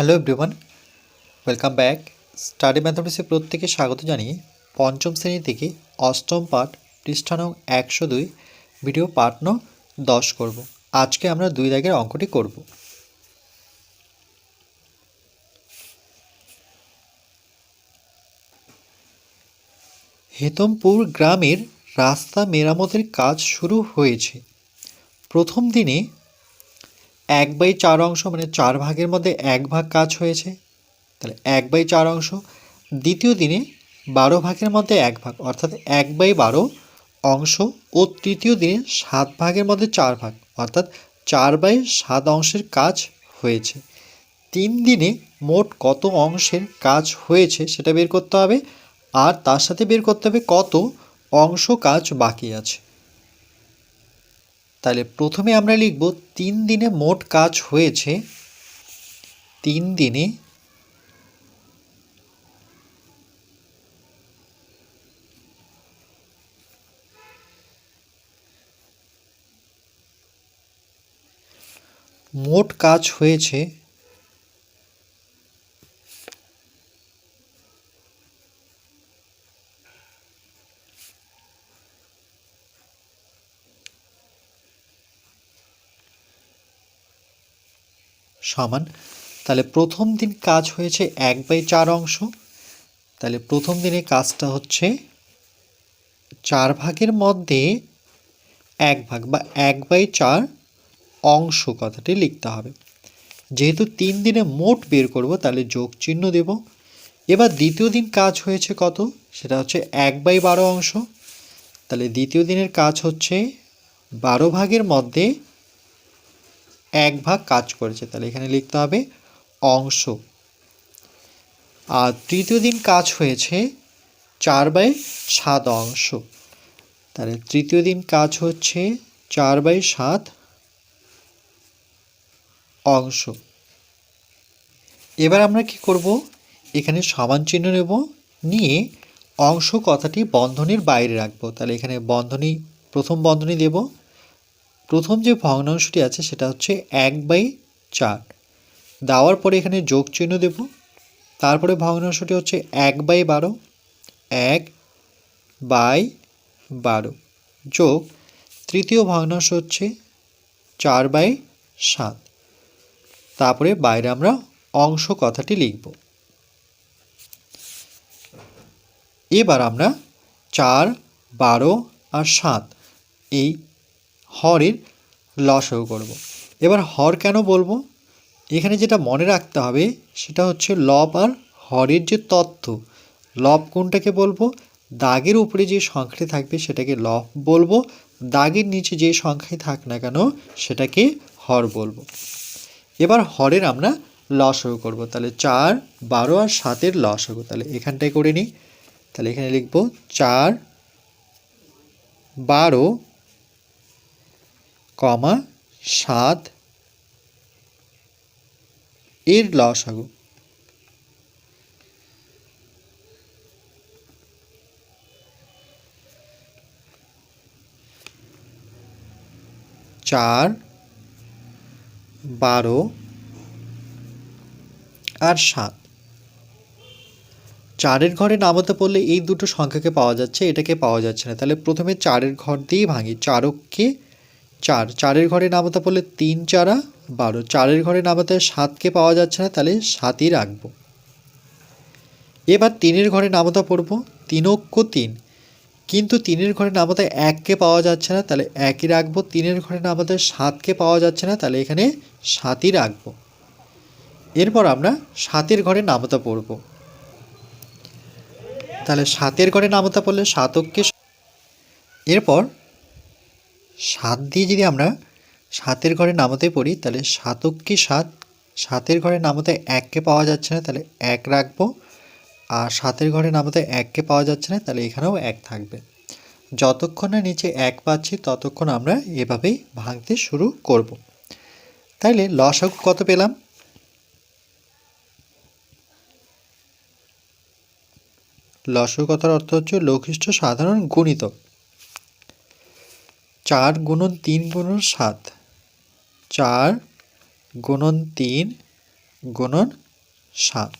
Hello everyone welcome back study ম্যাথমেটিক্সে প্রত্যেকে স্বাগত জানিয়ে পঞ্চম শ্রেণি থেকে অষ্টম পাঠ পৃষ্ঠা একশো দুই ভিডিও পাঠ নং দশ করব। আজকে আমরা দুই দাগের অঙ্কটি করব। হেতমপুর গ্রামের রাস্তা মেরামতের কাজ শুরু হয়েছে। প্রথম দিনে এক বাই চার অংশ মানে চার ভাগের মধ্যে এক ভাগ কাজ হয়েছে। তাহলে এক বাই চার অংশ। দ্বিতীয় দিনে বারো ভাগের মধ্যে এক ভাগ, অর্থাৎ এক বাই বারো অংশ। ও তৃতীয় দিনে সাত ভাগের মধ্যে চার ভাগ, অর্থাৎ চার বাই সাত অংশের কাজ হয়েছে। তিন দিনে মোট কত অংশের কাজ হয়েছে সেটা বের করতে হবে। আর তার সাথে বের করতে হবে কত অংশ কাজ বাকি আছে। তাহলে প্রথমে আমরা লিখব তিন দিনে মোট কাজ হয়েছে তিন দিনে মোট কাজ হয়েছে সমান। তাহলে প্রথম দিন কাজ হয়েছে এক বাই চার অংশ। তাহলে প্রথম দিনে কাজটা হচ্ছে চার ভাগের মধ্যে এক ভাগ বা এক বাই চার অংশ কথাটি লিখতে হবে। যেহেতু তিন দিনে মোট বের করব, তাহলে যোগ চিহ্ন দেব। এবার দ্বিতীয় দিন কাজ হয়েছে কত? সেটা হচ্ছে এক বাই বারো অংশ। তাহলে দ্বিতীয় দিনের কাজ হচ্ছে বারো ভাগের মধ্যে এক ভাগ কাজ করেছে, তাহলে এখানে লিখতে হবে অংশ। আর তৃতীয় দিন কাজ হয়েছে চার বাই সাত অংশ। তাহলে তৃতীয় দিন কাজ হচ্ছে চার বাই সাত অংশ। এবার আমরা কি করব? এখানে সমান চিহ্ন নেব, নিয়ে অংশ কথাটি বন্ধনীর বাইরে রাখব। তাহলে এখানে বন্ধনী, প্রথম বন্ধনী দেব। প্রথম যে ভগ্নাংশটি আছে সেটা হচ্ছে এক বাই চার। দেওয়ার পরে এখানে যোগ চিহ্ন দেব। তারপরে ভগ্নাংশটি হচ্ছে এক বাই বারো, এক বাই বারো। যোগ তৃতীয় ভগ্নাংশ হচ্ছে চার বাই সাত। তারপরে বাইরে আমরা অংশ কথাটি লিখব। এবার আমরা চার, বারো আর সাত এই হরের লসও করব। এবার হর কেন বলব? এখানে যেটা মনে রাখতে হবে সেটা হচ্ছে লব আর হরের যে তথ্য লব কোনটাকে বলব? দাগের উপরে যে সংখ্যাটি থাকবে সেটাকে লব বলব, দাগের নিচে যে সংখ্যাই থাক না কেন সেটাকে হর বলব। এবার হরের আমরা লসও করব, তাহলে চার, বারো আর সাতের লসও তাহলে এখানটায় করে নিই। তাহলে এখানে লিখব চার, বারো কমা সাত। এর লসাগু চার, বারো আর সাত। চারের ঘরে নামাতে পড়লে এই দুটো সংখ্যাকে পাওয়া যাচ্ছে, এটাকে পাওয়া যাচ্ছে না। তাহলে প্রথমে চারের ঘর দিয়েই ভাঙি। চারককে চার। চারের ঘরে নামাতে পড়লে তিন চারা, বারো। চারের ঘরে নামাতে সাতকে পাওয়া যাচ্ছে না, তাহলে সাতই রাখব। এবার তিনের ঘরে নামাতে পড়ব তিনক্য তিন। কিন্তু তিনের ঘরে নামাতে এককে পাওয়া যাচ্ছে না, তাহলে একই রাখব। তিনের ঘরে নামাতে সাতকে পাওয়া যাচ্ছে না, তাহলে এখানে সাতই রাখব। এরপর আমরা সাতের ঘরে নামতা পড়ব। তাহলে সাতের ঘরে নামতা পড়লে সাতককে এরপর সাত দিয়ে যদি আমরা সাতের ঘরে নামাতে পড়ি, তাহলে সাতক কি সাত? সাতের ঘরে নামাতে এককে পাওয়া যাচ্ছে না, তাহলে এক রাখব। আর সাতের ঘরে নামাতে এককে পাওয়া যাচ্ছে না, তাহলে এখানেও এক থাকবে। যতক্ষণ না নিচে এক পাচ্ছি, ততক্ষণ আমরা এভাবেই ভাঙতে শুরু করব। তাইলে লসাগু কত পেলাম? লসাগু কথার অর্থ হচ্ছে লঘিষ্ঠ সাধারণ গুণিতক। চার গুণন তিন গুণন সাত। চার গুণন তিন গুণন সাত।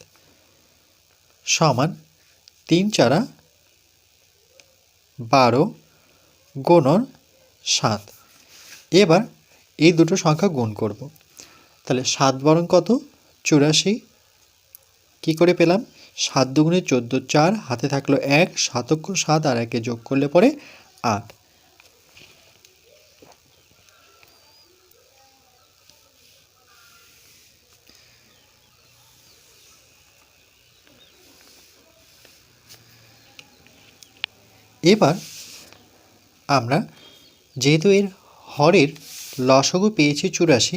সমান তিন চারা বারো গুণন সাত। এবার এই দুটো সংখ্যা গুণ করব। তাহলে সাত বরং কত? চুরাশি। কী করে পেলাম? সাত দুগুণে চোদ্দ চার, হাতে থাকল এক সাতক্ষ সাত, আর একে যোগ করলে পরে আট। এবার আমরা যেহেতু এর হরের লসগু পেয়েছি চুরাশি,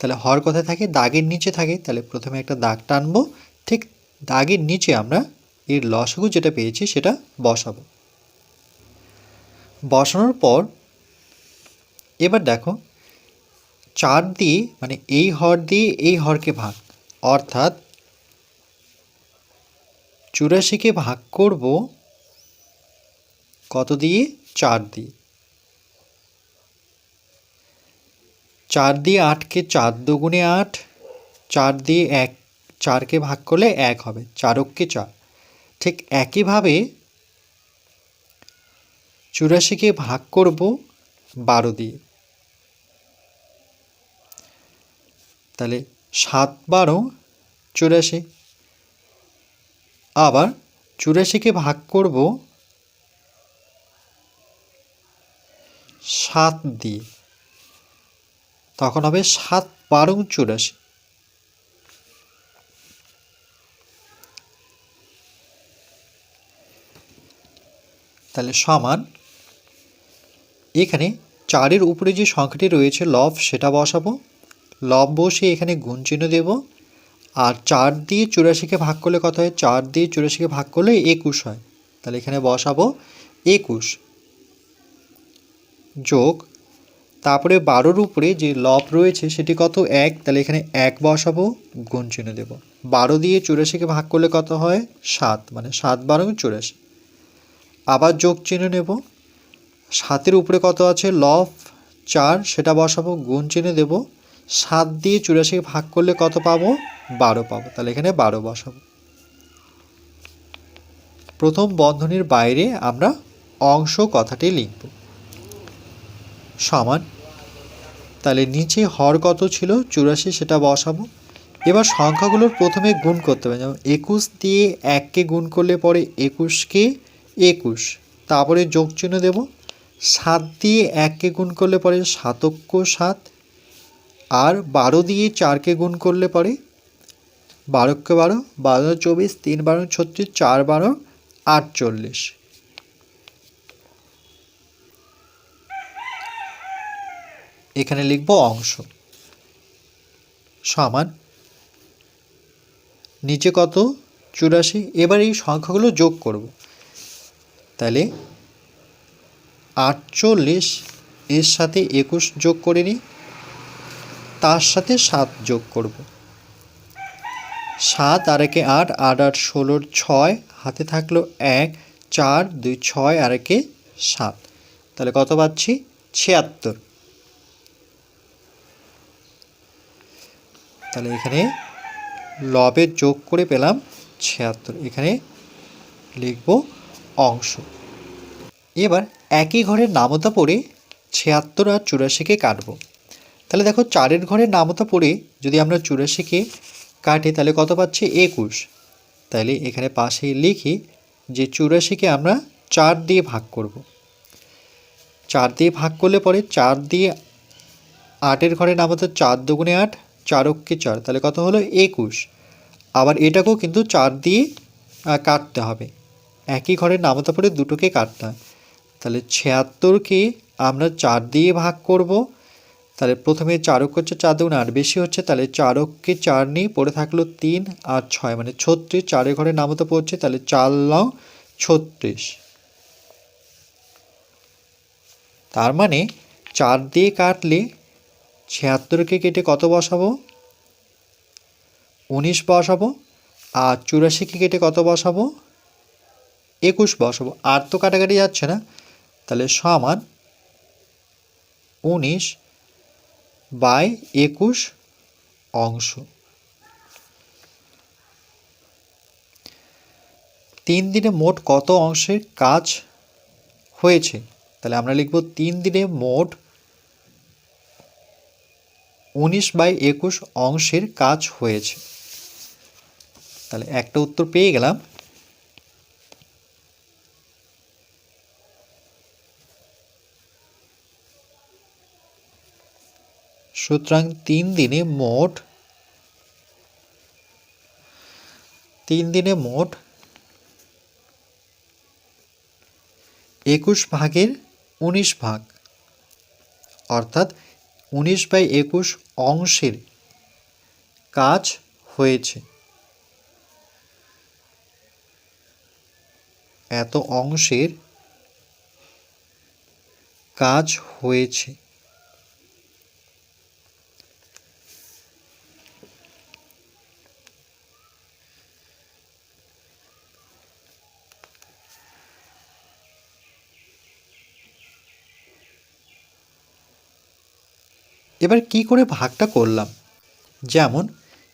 তাহলে হর কোথায় থাকে? দাগের নিচে থাকে। তাহলে প্রথমে একটা দাগ টানবো। ঠিক দাগের নিচে আমরা এর লসগু যেটা পেয়েছি সেটা বসাবো। বসানোর পর এবার দেখো, চার দিয়ে মানে এই হর দিয়ে এই হরকে ভাগ, অর্থাৎ চুরাশিকে ভাগ করব কত দিয়ে? চার দিয়ে। চার দিয়ে আটকে চার দুগুণে আট, চার দিয়ে এক, চারকে ভাগ করলে এক হবে, চারককে চার। ঠিক একইভাবে চুরাশিকে ভাগ করব বারো দিয়ে। তাহলে সাত বারো, চুরাশি। আবার চুরাশিকে ভাগ করব সাত দিয়ে তখন হবে সাত বারো চুরাশি। তাহলে সমান এখানে চারের উপরে যে সংখ্যাটি রয়েছে লব, সেটা বসাবো। লব বসে এখানে গুণ চিহ্ন দেব। আর চার দিয়ে চুরাশিকে ভাগ করলে কত হয়? চার দিয়ে চুরাশিকে ভাগ করলে একুশ হয়। তাহলে এখানে বসাবো একুশ। যোগ, তারপরে বারোর উপরে যে লব রয়েছে সেটি কত? এক। তাহলে এখানে এক বসাবো, গুণ চিহ্ন দেব। বারো দিয়ে চুরাশিকে ভাগ করলে কত হয়? সাত। মানে সাত বারো চুরাশি। আবার যোগ চিহ্ন নেব। সাতের উপরে কত আছে? লব চার। সেটা বসাবো, গুণ চিহ্ন দেব। সাত দিয়ে চুরাশিকে ভাগ করলে কত পাবো? বারো পাবো। তাহলে এখানে বারো বসাবো। প্রথম বন্ধনীর বাইরে আমরা অংশ কথাটি লিখব। সমান। তাহলে নিচে হর কত ছিল? চুরাশি, সেটা বসাবো। এবার সংখ্যাগুলোর প্রথমে গুণ করতে হবে। যেমন একুশ দিয়ে এককে গুণ করলে পরে একুশকে একুশ। তারপরে যোগ চিহ্ন দেব। সাত দিয়ে এককে গুণ করলে পরে সাতক্য সাত। আর বারো দিয়ে চারকে গুণ করলে পরে বারোকে বারো। বারো, চব্বিশ, তিন বারো, ছত্রিশ, চার বারো, আটচল্লিশ। এখানে লিখব অংশ। সমান নিচে কত? চুরাশি। এবার এই সংখ্যাগুলো যোগ করব। তাহলে আটচল্লিশ এর সাথে একুশ যোগ করে নিই। তার সাথে সাত যোগ করব। সাত আর একে আট আট আট ষোলোর ছয়, হাতে থাকল এক, চার, দুই, ছয়, আর একে সাত। তাহলে কত পাচ্ছি? ছিয়াত্তর। তাহলে এখানে লবের যোগ করে পেলাম ছিয়াত্তর। এখানে লিখব অংশ। এবার একই ঘরের নামতা পড়ে ছিয়াত্তর আর চুরাশিকে কাটব। তাহলে দেখো চারের ঘরের নামতা পড়ে যদি আমরা চুরাশিকে কাটি, তাহলে কত পাচ্ছি? একুশ। তাহলে এখানে পাশে লিখি যে চুরাশিকে আমরা চার দিয়ে ভাগ করব। চার দিয়ে ভাগ করলে পরে চার দিয়ে আটের ঘরে নামতা চার দুগুণে আট চারককে চার, তাহলে কত হলো? একুশ। আবার এটাকেও কিন্তু চার দিয়ে কাটতে হবে। একই ঘরের নামতা পড়ে দুটোকে কাটতে হয়। তাহলে ছিয়াত্তরকে আমরা চার দিয়ে ভাগ করব। তাহলে প্রথমে চারক হচ্ছে চার দুগুণ আট, বেশি হচ্ছে তাহলে চারককে চার নিয়ে পড়ে থাকল তিন আর ছয় মানে ছত্রিশ। চারের ঘরে নামতা পড়ছে তাহলে চার লং ছত্রিশ। তার মানে চার দিয়ে কাটলে ছিয়াত্তরকে কেটে কত বসাবো? উনিশ বসাবো। আর চুরাশিকে কেটে কত বসাবো? একুশ বসাবো। আর তো কাটাকাটি যাচ্ছে না। তাহলে সমান উনিশ বাই একুশ অংশ। তিন দিনে মোট কত অংশের কাজ হয়েছে? তাহলে আমরা লিখব তিন দিনে মোট উনিশ বাই একুশ অংশের কাজ হয়েছে। তাহলে একটা উত্তর পেয়ে গেলাম। সুতরাং তিন দিনে মোট, তিন দিনে মোট একুশ ভাগের উনিশ ভাগ, অর্থাৎ উনিশ বাই একুশ অংশের কাজ হয়েছে। এত অংশের কাজ হয়েছে। এবার কি করে ভাগটা করলাম? যেমন,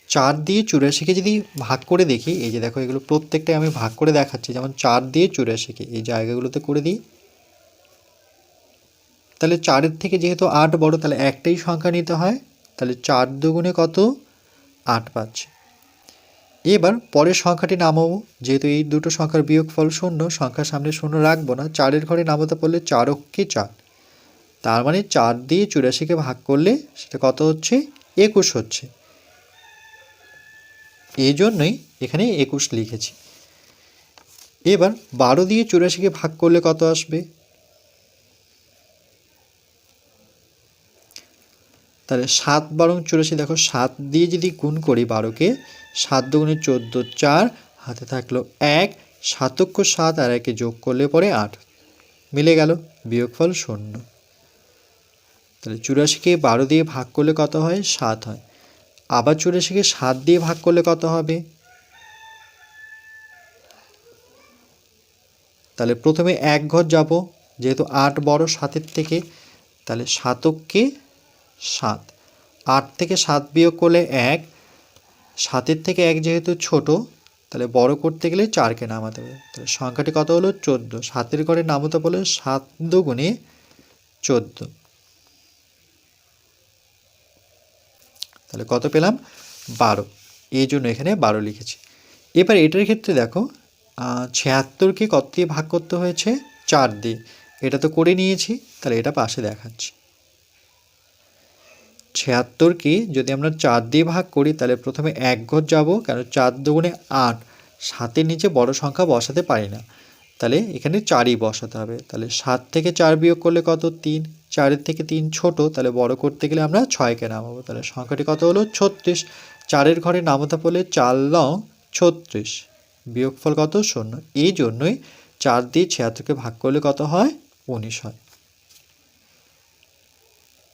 চার দিয়ে চুরাশিকে যদি ভাগ করে দেখি, এই যে দেখো এগুলো প্রত্যেকটাই আমি ভাগ করে দেখাচ্ছি। যেমন, চার দিয়ে চুরাশিকে এই জায়গাগুলোতে করে দিই। তাহলে চারের থেকে যেহেতু আট বড়, তাহলে একটাই সংখ্যা নিতে হয়। তাহলে চার দুগুণে কত? আট পাচ্ছে এবার পরের সংখ্যাটি নামাবো। যেহেতু এই দুটো সংখ্যার বিয়োগফল শূন্য, সংখ্যার সামনে শূন্য রাখব না, চারের ঘরে নামাতে পারলে চার অক্ষে চার। তার মানে চার দিয়ে চুরাশিকে ভাগ করলে সেটা কত হচ্ছে? একুশ হচ্ছে। এই জন্যই এখানে একুশ লিখেছি। এবার বারো দিয়ে চুরাশিকে ভাগ করলে কত আসবে? তাহলে সাত বারং চুরাশি, দেখো সাত দিয়ে যদি গুণ করি বারোকে, সাত দুগুণে চোদ্দ, চার, হাতে থাকল এক সাতক্ষ সাত আর একে যোগ করলে পরে আট। মিলে গেল, বিয়োগফল শূন্য। তাহলে চুরাশিকে বারো দিয়ে ভাগ করলে কত হয়? সাত হয়। আবার চুরাশিকে সাত দিয়ে ভাগ করলে কত হবে? তাহলে প্রথমে এক ঘর যাব, যেহেতু আট বড় সাতের থেকে, তাহলে সাতককে সাত। আট থেকে সাত বিয়োগ করলে এক, সাতের থেকে এক যেহেতু ছোট, তাহলে বড় করতে গেলে চারকে নামাতে হবে। তাহলে সংখ্যাটি কত হলো? চোদ্দ। সাতের ঘরে নামাতে বলে সাত দুগুণে চোদ্দ। তাহলে কত পেলাম? বারো। এই জন্য এখানে বারো লিখেছি। এবার এটার ক্ষেত্রে দেখো ছিয়াত্তরকে কত দিয়ে ভাগ করতে হয়েছে? চার দিয়ে। এটা তো করে নিয়েছি, তাহলে এটা পাশে দেখাচ্ছি। ছিয়াত্তরকে যদি আমরা চার দিয়ে ভাগ করি, তাহলে প্রথমে এক ঘর যাব কারণ চার দুগুণে আট। সাতের নিচে বড় সংখ্যা বসাতে পারি না। তাহলে এখানে চারই বসাতে হবে। তাহলে সাত থেকে চার বিয়োগ করলে কত? তিন। চারের থেকে তিন ছোট, তাহলে বড় করতে গেলে আমরা ছয়কে নামাবো। তাহলে সংখ্যাটি কত হলো? ছত্রিশ। চারের ঘরে নামাতে পড়লে চার লং ছত্রিশ। বিয়োগফল কত? শূন্য। এই জন্যই চার দিয়ে ছিয়াত্তরকে ভাগ করলে কত হয়? উনিশ হয়।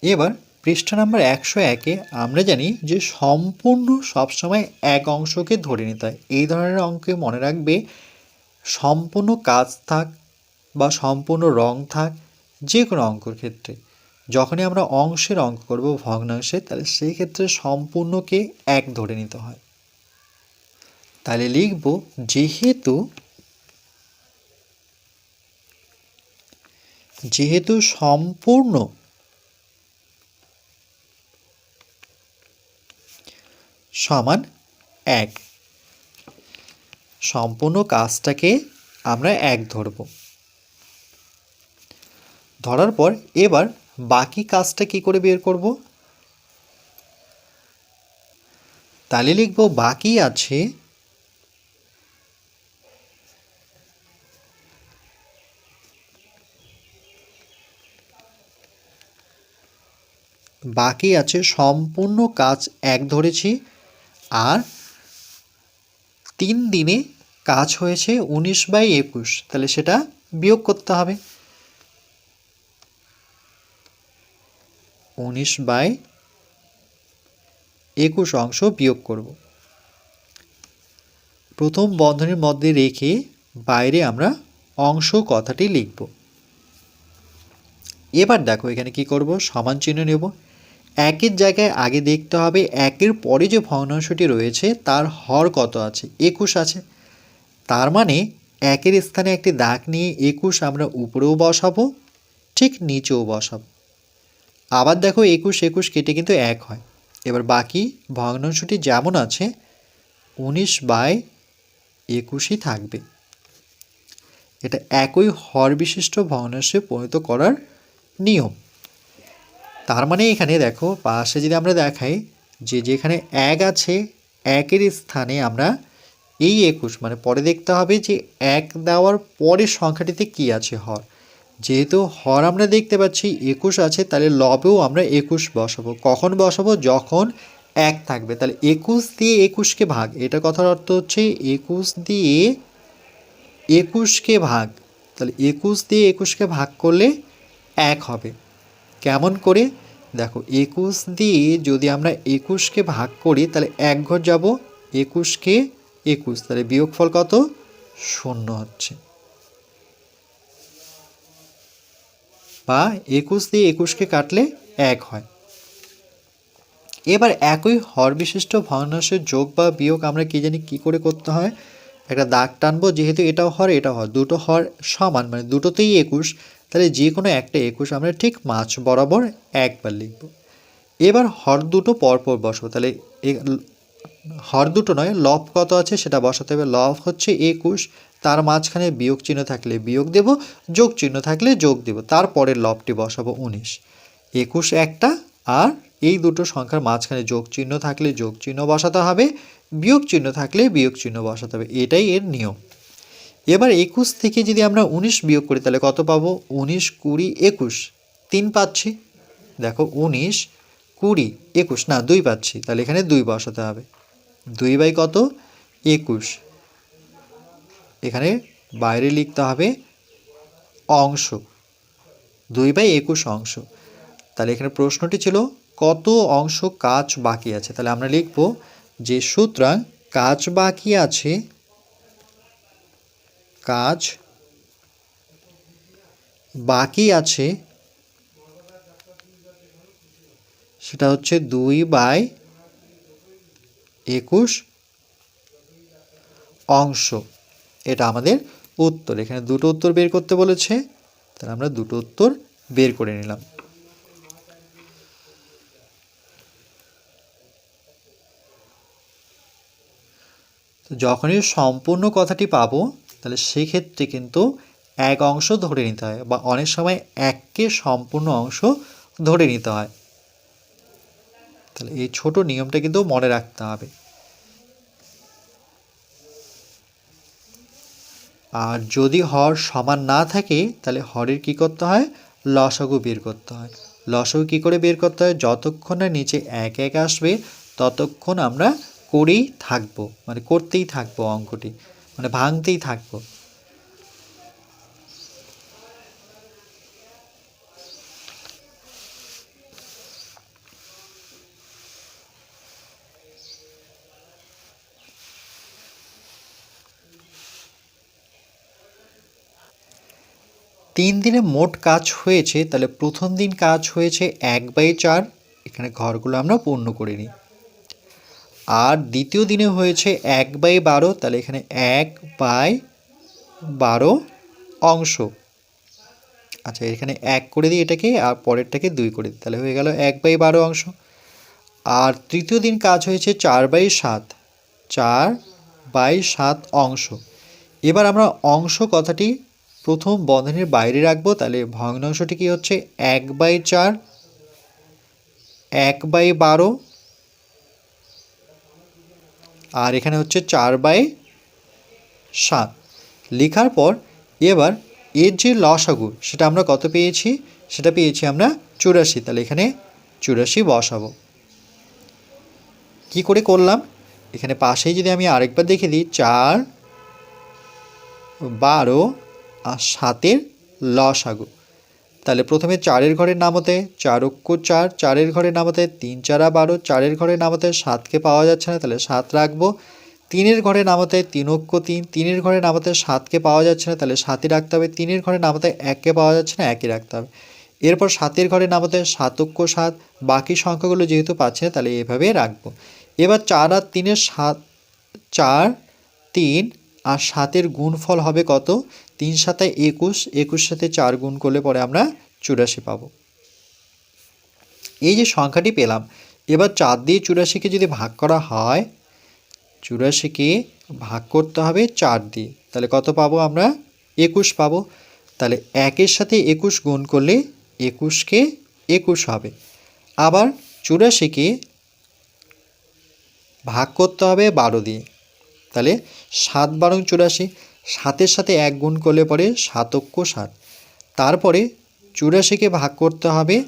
এবার পৃষ্ঠা নাম্বার একশো একে আমরা জানি যে সম্পূর্ণ সবসময় এক অংশকে ধরে নিতে হয়। এই ধরনের অঙ্কে মনে রাখবে, সম্পূর্ণ কাজ থাক বা সম্পূর্ণ রং থাক যে কোনো অঙ্কর ক্ষেত্রে। যখনই আমরা অংশের অঙ্ক করব ভগ্নাংশে, তাহলে সেই ক্ষেত্রে সম্পূর্ণকে এক ধরে নিতে হয়। তাহলে লিখব, যেহেতু যেহেতু সম্পূর্ণ সমান এক, সম্পূর্ণ কাজটাকে আমরা এক ধরব। ধরার পর এবার বাকি কাজটা কি করে বের করব? তাহলে লিখব বাকি আছে বাকি আছে সম্পূর্ণ কাজ এক ধরেছি আর তিন দিনে কাজ হয়েছে উনিশ বাই একুশ। তাহলে সেটা বিয়োগ করতে হবে। উনিশ বাই একুশ অংশ বিয়োগ করব। প্রথম বন্ধনীর মধ্যে রেখে বাইরে আমরা অংশ কথাটি লিখব। এবার দেখো এখানে কি করব? সমান চিহ্ন নেব। একের জায়গায় আগে দেখতে হবে একের পরে যে ভগ্নাংশটি রয়েছে তার হর কত আছে? একুশ আছে। তার মানে একের স্থানে একটি দাগ নিয়ে একুশ আমরা উপরেও বসাবো, ঠিক নিচেও বসাবো। আবার দেখো একুশ একুশ কেটে কিন্তু এক হয়। এবার বাকি ভগ্নাংশটি যেমন আছে, উনিশ বাই একুশই থাকবে। এটা একই হর বিশিষ্ট ভগ্নাংশে পরিণত করার নিয়ম। তার মানে এখানে দেখো, পাশে যদি আমরা দেখাই যে যেখানে এক আছে, একের স্থানে আমরা এই একুশ মানে পরে দেখতে হবে যে এক দেওয়ার পরে সংখ্যাটিতে কি আছে হর। যেহেতু হর আমরা দেখতে পাচ্ছি, একুশ আছে, তাহলে লবেও আমরা একুশ বসাবো। কখন বসাবো? যখন এক থাকবে। তাহলে একুশ দিয়ে একুশকে ভাগ। এটা কথার অর্থ হচ্ছে একুশ দিয়ে একুশকে ভাগ। তাহলে একুশ দিয়ে একুশকে ভাগ করলে এক হবে। কেমন করে? দেখো, একুশ দিয়ে যদি আমরা একুশকে ভাগ করি, তাহলে এক ঘর যাব, একুশকে একুশ। তাহলে বিয়োগফল কত? শূন্য হচ্ছে। বা একুশ দিয়ে একুশকে কাটলে এক হয়। এবার একই হর বিশিষ্ট ভগ্নাংশের যোগ বা বিয়োগ আমরা কি জানি কি করে করতে হয়? একটা দাগ টানবো, যেহেতু এটাও হর এটাও হর। দুটো হর সমান মানে দুটোতেই একুশ, তাহলে যে কোনো একটা একুশ আমরা ঠিক মাছ বরাবর একবার লিখব। এবার হর দুটো পরপর বসবো, তাহলে হর দুটো নয়, লব কত আছে সেটা বসাতে হবে। লব হচ্ছে একুশ তার মাঝখানে বিয়োগ চিহ্ন থাকলে বিয়োগ দেব, যোগ চিহ্ন থাকলে যোগ দেব। তারপরের লবটি বসাবো উনিশ। একুশ একটা, আর এই দুটো সংখ্যার মাঝখানে যোগ চিহ্ন থাকলে যোগ চিহ্ন বসাতে হবে, বিয়োগ চিহ্ন থাকলে বিয়োগ চিহ্ন বসাতে হবে। এটাই এর নিয়ম। এবার একুশ থেকে যদি আমরা উনিশ বিয়োগ করি, তাহলে কত পাবো? উনিশ কুড়ি একুশ। তিন পাচ্ছি। দেখো, উনিশ কুড়ি একুশ। না, দুই পাচ্ছি। তাহলে এখানে দুই বসাতে হবে। দুই বাই কত? একুশ। এখানে বাইরে লিখতে হবে অংশ। দুই বাই একুশ অংশ। তাহলে এখানে প্রশ্নটি ছিল, কত অংশ কাজ বাকি আছে? তাহলে আমরা লিখব যে সুতরাং কাজ বাকি আছে, কাজ বাকি আছে, সেটা হচ্ছে দুই বাই একুশ অংশ। এটা আমাদের উত্তর। এখানে দুটো উত্তর বের করতে বলেছে, তাহলে আমরা দুটো উত্তর বের করে নিলাম। যখনই সম্পূর্ণ কথাটি পাবো, তাহলে সেক্ষেত্রে কিন্তু এক অংশ ধরে নিতে হয়, বা অনেক সময় এককে সম্পূর্ণ অংশ ধরে নিতে হয়। তাহলে এই ছোট নিয়মটা কিন্তু মনে রাখতে হবে। আর যদি হর সমান না থাকে, তাহলে হরের কি করতে হয়? লসাগু বের করতে হয়। লসাগু কি করে বের করতে হয়? যতক্ষণ না নিচে এক এক আসবে, ততক্ষণ আমরা করেই থাকব। মানে করতেই থাকব অঙ্কটি। মানে ভাঙতেই থাকব। তিন দিনে মোট কাজ হয়েছে, তাহলে প্রথম দিন কাজ হয়েছে এক বাই চার, এখানে ঘরগুলো আমরা পূর্ণ করে নিই। আর দ্বিতীয় দিনে হয়েছে এক বাই বারো, তাহলে এখানে এক বাই বারো অংশ। আচ্ছা এখানে এক করে দিই এটাকে, আর পরেরটাকে দুই করে দিই, তাহলে হয়ে গেল এক বাই বারো অংশ। আর তৃতীয় দিন কাজ হয়েছে চার বাই সাত, চার বাই সাত অংশ। এবার আমরা অংশ কথাটি প্রথম বন্ধনীর বাইরে রাখব, তাহলে ভগ্নাংশটি কি হচ্ছে? এক বাই চার, এক বাই বারো, আর এখানে হচ্ছে চার বাই সাত। লেখার পর এবার এর যে লসাগু, সেটা আমরা কত পেয়েছি? সেটা পেয়েছি আমরা চুরাশি। তাহলে এখানে চুরাশি বসাবো। কি করে করলাম? এখানে পাশেই যদি আমি আরেকবার দেখে দিই, চার, বারো আর সাতের লসাগু তাহলে প্রথমে চারের ঘরের নামতে অক্ষ চার, চারের ঘরের নামতে তিন চারা বারো, চারের ঘরের নামতে সাতকে পাওয়া যাচ্ছে না, তাহলে সাত রাখব। তিনের ঘরে নামতে অক্ষ তিন, তিনের ঘরে নামতে সাতকে পাওয়া যাচ্ছে না, তাহলে সাতই রাখতে হবে। তিনের ঘরে নামতে এককে পাওয়া যাচ্ছে না, একই রাখতে হবে। এরপর সাতের ঘরে নামতে অক্ষ সাত, বাকি সংখ্যাগুলো যেহেতু পাচ্ছে না, তাহলে এভাবে রাখব। এবার চার আর তিনের সাত, চার, তিন আর সাতের গুণফল হবে কত? তিন সাতায় একুশ একুশ সাথে চার গুণ করলে পরে আমরা চুরাশি পাবো। এই যে সংখ্যাটি পেলাম, এবার চার দিয়ে চুরাশিকে যদি ভাগ করা হয়, চুরাশিকে ভাগ করতে হবে চার দিয়ে। তাহলে কত পাবো আমরা? একুশ পাবো। তাহলে একের সাথে একুশ গুণ করলে একুশকে একুশ হবে। আবার চুরাশিকে ভাগ করতে হবে বারো দিয়ে। তাহলে সাত বারো চুরাশি সাতের সাথে এক গুণ করলে পরে সাতক্য সাত। তারপরে চুরাশিকে ভাগ করতে হবে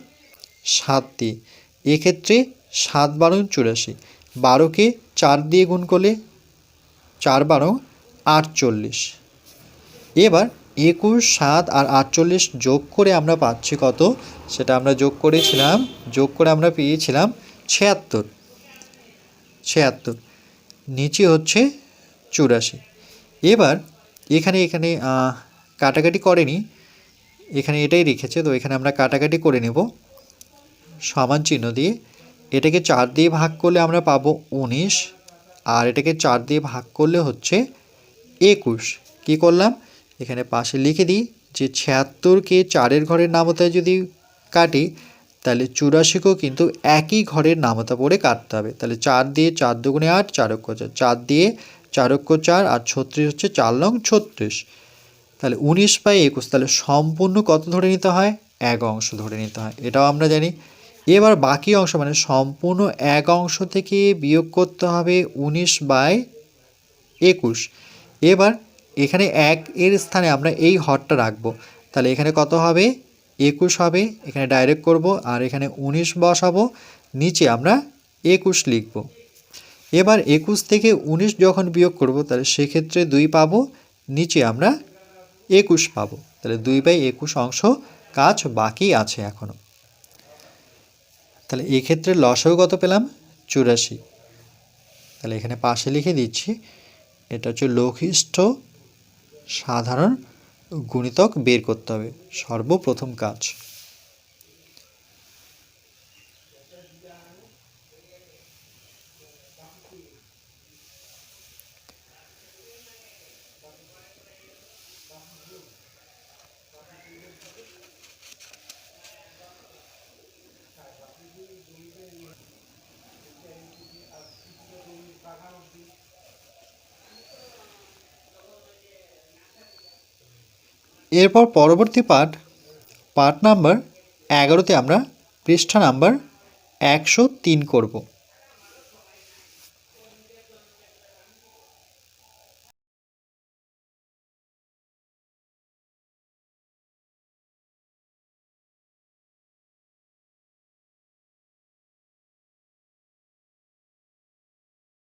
সাত দিয়ে এক্ষেত্রে সাত বারো চুরাশি। বারোকে চার দিয়ে গুণ করলে চার বারো আটচল্লিশ। এবার একুশ, সাত আর আটচল্লিশ যোগ করে আমরা পাচ্ছি কত? সেটা আমরা যোগ করেছিলাম, যোগ করে আমরা পেয়েছিলাম ছিয়াত্তর। ছিয়াত্তর। নিচে হচ্ছে চুরাশি। এবার এখানে এখানে কাটাকাটি করেনি। এখানে এটাই রেখেছে, তো এখানে আমরা কাটাকাটি করে নেব। সমান চিহ্ন দিয়ে। এটাকে চার দিয়ে ভাগ করলে আমরা পাবো উনিশ, আর এটাকে চার দিয়ে ভাগ করলে হচ্ছে একুশ। কি করলাম? এখানে পাশে লিখে দিই যে ছিয়াত্তরকে চারের ঘরের নামতায় যদি কাটি, তাহলে চুরাশিকেও কিন্তু একই ঘরের নামতা পড়ে কাটতে হবে। তাহলে চার দিয়ে চার দুগুণে আট চারক্য চার চার দিয়ে চারক্য চার আর ছত্রিশ হচ্ছে চার লং ছত্রিশ। তাহলে উনিশ বাই একুশ, তাহলে সম্পূর্ণ কত ধরে নিতে হয়? এক অংশ ধরে নিতে হয়। এটাও আমরা জানি। এবার বাকি অংশ মানে সম্পূর্ণ এক অংশ থেকে বিয়োগ করতে হবে উনিশ বাই একুশ। এবার এখানে এক এর স্থানে আমরা এই হরটা রাখব। তাহলে এখানে কত হবে? একুশ হবে। এখানে ডাইরেক্ট করব আর এখানে উনিশ বসাবো। নিচে আমরা একুশ লিখব। এবার একুশ থেকে উনিশ যখন বিয়োগ করব, তাহলে সেক্ষেত্রে দুই পাবো, নিচে আমরা একুশ পাবো। তাহলে দুই বাই একুশ অংশ কাজ বাকি আছে এখনও তাহলে এক্ষেত্রে লসও কত পেলাম? চুরাশি। তাহলে এখানে পাশে লিখে দিচ্ছি, এটা হচ্ছে লঘিষ্ঠ সাধারণ গুণিতক বের করতে হবে, সর্বপ্রথম কাজ। এরপর পরবর্তী পাঠ পাঠ নাম্বার এগারোতে আমরা পৃষ্ঠা নাম্বার একশো তিন করব।